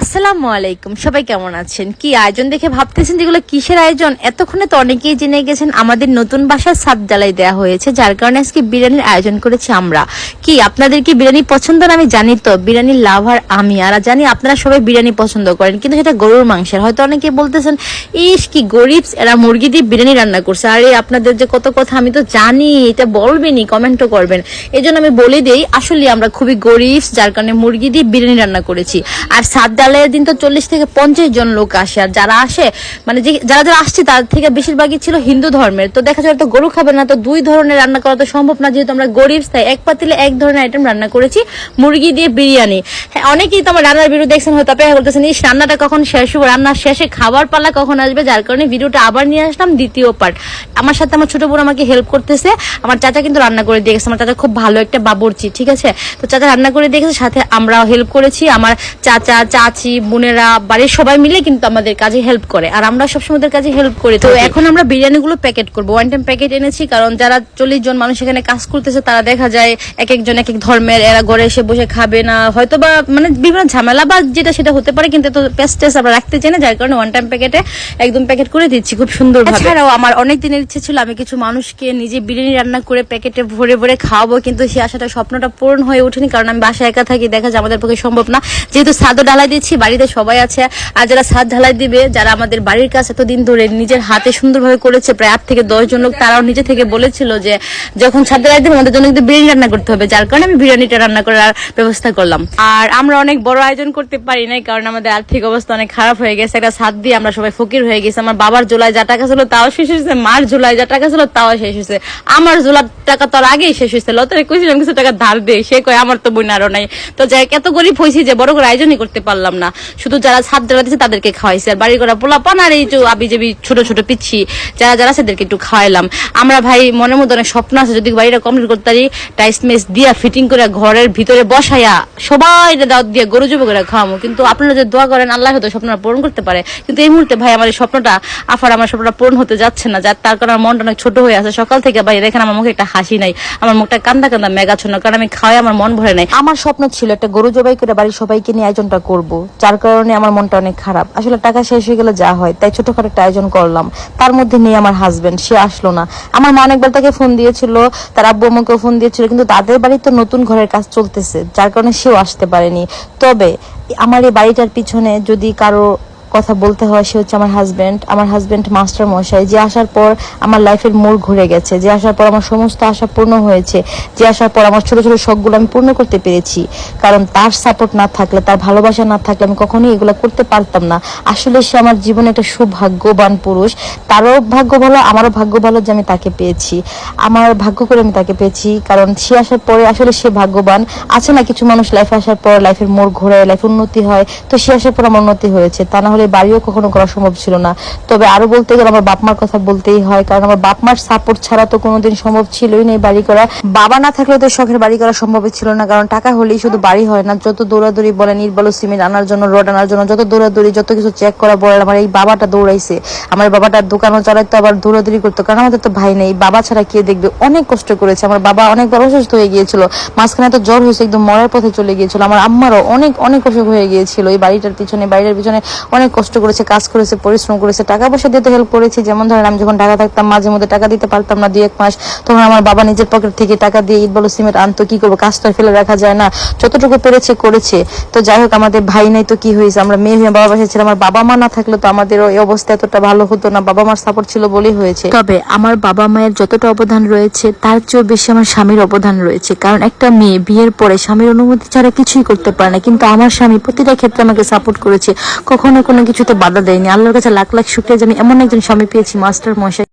আসসালামু আলাইকুম, সবাই কেমন আছেন? কি আয়োজন দেখে ভাবতেছেন যেগুলো কিসের আয়োজন? এতক্ষণে তো অনেকেই জেনে গেছেন আমাদের নতুন বাসার সাত জ্বালাই দেওয়া হয়েছে, যার কারণে আজকে বিরিয়ানির আয়োজন করেছি আমরা। কি, আপনাদের কি বিরিয়ানি পছন্দ না? আমি জানি তো, বিরিয়ানির লাভার আমি, আর জানি আপনারা সবাই বিরিয়ানি পছন্দ করেন, কিন্তু সেটা গরুর মাংসের। হয়তো অনেকে বলতেছেন, ইস, কি গরিব, এরা মুরগি দিয়ে বিরিয়ানি রান্না করছে। আরে, আপনাদের যে কত কথা, আমি তো জানি, এটা বলবেনই, কমেন্টও করবেন। এই আমি বলে দিই আসলে আমরা খুবই গরিব, যার কারণে মুরগি দিয়ে বিরিয়ানি রান্না করেছি। আর সাত ডালের দিন তো চল্লিশ থেকে পঞ্চাশ জন লোক আসে, আর যারা আসে মানে যে, যারা যারা আসছে, তার থেকে বেশিরভাগই ছিল হিন্দু ধর্মের। তো দেখা যায় তো গরু খাবে না, তো দুই ধরনের রান্না করা তো সম্ভব না, যেহেতু আমরা গরিব, তাই এক পাতিলে এক ধরনের আইটেম রান্না করেছি, মুরগি দিয়ে বিরিয়ানি। হ্যাঁ অনেকেই তো আমার রান্নার ভিডিও দেখছেন, হয়তো অপেক্ষা করতেছেন এই রান্নাটা কখন শেষ হবে? রান্নার শেষে খাবার পালা কখন আসবে, যার কারণে ভিডিওটা আবার নিয়ে আসলাম দ্বিতীয় পার্ট আমার সাথে আমার ছোট বোন আমাকে হেল্প করতেছে, আমার চাচা কিন্তু রান্না করে দিয়ে গেছে, আমার চাচা খুব ভালো একটা বাবুর্চি, ঠিক আছে? তো চাচা রান্না করে দিয়ে গেছে, সাথে আমরাও হেল্প করেছি, আমার চাচা, চাচি বোনেরা বাড়ির সবাই মিলে কিন্তু আমাদের কাজে হেল্প করে। আর আমরা সবসময় ওদের কাজে হেল্প করি। তো এখন আমরা বিরিয়ানি গুলো প্যাকেট করব। ওয়ান টাইম প্যাকেট এনেছি কারণ যারা চল্লিশ জন মানুষ এখানে কাজ করতেছে তারা দেখা যায় এক একজন এক এক ধর্মের এরা ঘরে এসে বসে খাবে না। হয়তো বা মানে বিভিন্ন ঝামেলা বা যেটা সেটা হতে পারে কিন্তু তো পেস্ট টেস্ট আমরা রাখতে চাই না যার কারণে ওয়ান টাইম প্যাকেটে একদম প্যাকেট করে দিচ্ছি খুব সুন্দর এছাড়াও আমার অনেক দিনের ইচ্ছে ছিল আমি কিছু মানুষকে নিজে বিরিয়ানি রান্না করে প্যাকেটে ভরে ভরে খাওয়াবো কিন্তু সেই আশাটা স্বপ্নটা পূরণ হয়ে ওঠেনি কারণ আমি বাসায় একা থাকি দেখা যায় আমাদের পক্ষে সম্ভব না। যেহেতু সাদও ঢালাই দিচ্ছি বাড়িতে সবাই আছে। আর যারা সাদ ঢালাই দিবে, যারা আমাদের বাড়ির কাছে এতদিন ধরে নিজের হাতে সুন্দরভাবে করেছে, প্রায় আট থেকে দশ জন লোক, তারাও নিজে থেকে বলেছিল যে যখন ছাদ ঢালাই দেবে, আমাদের জন্য কিন্তু বিরিয়ানি রান্না করতে হবে। যার কারণে আমি বিরিয়ানিটা রান্না করার ব্যবস্থা করলাম। আর আমরা অনেক বড় আয়োজন করতে পারি নাই, কারণ আমাদের আর্থিক অবস্থা অনেক খারাপ হয়ে গেছে। একটা সাত দিয়ে আমরা সবাই ফকির হয়ে গেছি। আমার বাবার জোলাই যা টাকা ছিল তাও শেষ হয়েছে, মার জোলাই যা টাকা ছিল তাও শেষ হয়েছে। আমার জোলার টাকা তো আগেই শেষ হয়েছে। লতারে কিছু টাকা ধার দে, সে কয়, আমার তো বোন আরও নাই। তো যাই এত গরিব হয়েছি যে বড় করে আয়োজনই করতে পারলাম না। শুধু যারা ছাদ জ্বালা দিচ্ছে তাদেরকে খাওয়াইছে। আর বাড়ি করা পোলা আর এই যে আবি যাবি ছোট ছোট পিচ্ছি, যারা যারা সেদেরকে একটু খাওয়াইলাম। আমরা ভাই মনের মধ্যে অনেক স্বপ্ন আছে, যদি বাড়িটা কমপ্লিট করতে পারি, টাইস মেস দিয়া ফিটিং করে ঘরের ভিতরে বসাইয়া সবাই দাওয়াত দিয়ে গরু জবে করে খাওয়াবো কিন্তু আপনারা যে দোয়া করেন, আল্লাহ হয়তো স্বপ্নটা পূরণ করতে পারে। কিন্তু এই মুহূর্তে ভাই আমার এই স্বপ্নটা, আফার আমার স্বপ্নটা পূরণ হতে যাচ্ছে না। যার, তার কারণে মনটা অনেক ছোট হয়ে আছে। সকাল থেকে ভাই দেখেন আমার মুখে একটা হাসি নাই। আমার মুখটা কান্দা কান্দা মেঘাচ্ছন্ন। কারণ আমি খাওয়াই আমার মন ভরে নাই। আমার স্বপ্ন ছিল একটা গরু জবাই করে বাড়ির সবাইকে নিয়ে আয়োজনটা করব। যার কারণে আমার মনটা অনেক খারাপ। আসলে টাকা শেষ হয়ে গেলে যা হয়, তাই ছোটখাটো একটা আয়োজন করলাম। তার মধ্যে নেই আমার হাজবেন্ড সে আসলো না। আমার মা অনেকবার তাকে ফোন দিয়েছিল, তার আব্বু আমাকেও ফোন দিয়েছিল, কিন্তু তাদের বাড়ি তো নতুন ঘরের কাজ চলতেছে, যার কারণে সেও আসতে পারেনি। তবে আমার এই বাড়িটার পিছনে যদি কারও কথা বলতে হয়, সে হচ্ছে আমার হাজবেন্ড আমার হাজবেন্ড মাস্টার মশাই, যে আসার পর আমার লাইফের মোড় ঘুরে গেছে, যে আসার পর আমার সমস্ত আশা পূর্ণ হয়েছে, যে আসার পর আমার ছোট ছোট শখগুলো আমি পূর্ণ করতে পেরেছি। কারণ তার সাপোর্ট না থাকলে, তার ভালোবাসা না থাকলে আমি কখনোই এগুলো করতে পারতাম না। আসলে সে আমার জীবনে একটা সৌভাগ্যবান পুরুষ, তারও ভাগ্য ভালো, আমারও ভাগ্য ভালো যে আমি তাকে পেয়েছি। আমার ভাগ্য করে আমি তাকে পেয়েছি, কারণ সে আসার পরে আসলে সে ভাগ্যবান। আছে না কিছু মানুষ লাইফে আসার পর লাইফের মোড় ঘোরে লাইফ উন্নতি হয়, তো সে আসার পর আমার উন্নতি হয়েছে, তা না হলে বাড়িও কখনো করা সম্ভব ছিল না। তবে আরও বলতে গেলে আমার বাপ মার কথা বলতেই হয়, কারণ আমার বাপ মার সাপোর্ট ছাড়া তো কোনোদিন সম্ভব ছিলই না বাড়ি করা। বাবা না থাকলে তো শখের বাড়ি করা সম্ভব ছিল না, কারণ টাকা হলেই শুধু বাড়ি হয় না। যত দৌড়াদৌড়ি বলো, সিমেন্ট আনার জন্য, রড আনার জন্য, যত দৌড়াদৌড়ি, যত কিছু চেক করা বলে আমার এই বাবাটা দৌড়াইছে। আমার বাবাটা দোকানও চালাইতো আবার দৌড়াদৌড়ি করতো, কারণ আমাদের তো ভাই নেই। বাবা ছাড়া কে দেখবে? অনেক কষ্ট করেছে। আমার বাবা অনেকবার অসুস্থ হয়ে গিয়েছিল। মাঝখানে তো জ্বর হয়েছে, একদম মরার পথে চলে গিয়েছিল। আমার আম্মারও অনেক অনেক অসুখ হয়ে গিয়েছিল। এই বাড়িটার পিছনে বাড়িটার পিছনে অনেক কষ্ট করেছে, কাজ করেছে, পরিশ্রম করেছে, টাকা পয়সা দিতে হেল্প করেছি। যেমন ধরেন আমি যখন ঢাকা থাকতাম, মাঝে মধ্যে টাকা দিতে পারতাম না দুই এক মাস। তখন আমার বাবা নিজের পকেট থেকে টাকা দিয়ে ইট বলো সিমেন্ট আনতো, কি করব কাজটা ফেলে রাখা যায় না। যতটুকু পেরেছে, করেছে। তো যাই হোক, আমাদের ভাই নাই তো কি হয়েছে? আমরা মেয়ে হয়ে বাবা বাসায় ছিলাম, আমার বাবা মা না থাকলে তো আমাদের এই অবস্থা এতটা ভালো হতো না। বাবা মার সাপোর্ট ছিল বলেই হয়েছে। তবে আমার বাবা মায়ের যতটা অবদান রয়েছে, তার চেয়েও বেশি আমার স্বামীর অবদান রয়েছে। কারণ একটা মেয়ে বিয়ের পরে স্বামীর অনুমতি ছাড়া কিছুই করতে পারে না। কিন্তু আমার স্বামী প্রতিটা ক্ষেত্রে আমাকে সাপোর্ট করেছে। কখনো কোনো কিছুতে বাধা দেয়নি। আল্লাহর কাছে লাখ লাখ শুক্রিয়া জানি। এমন একজন স্বামী পেয়েছি, মাস্টার মশাই।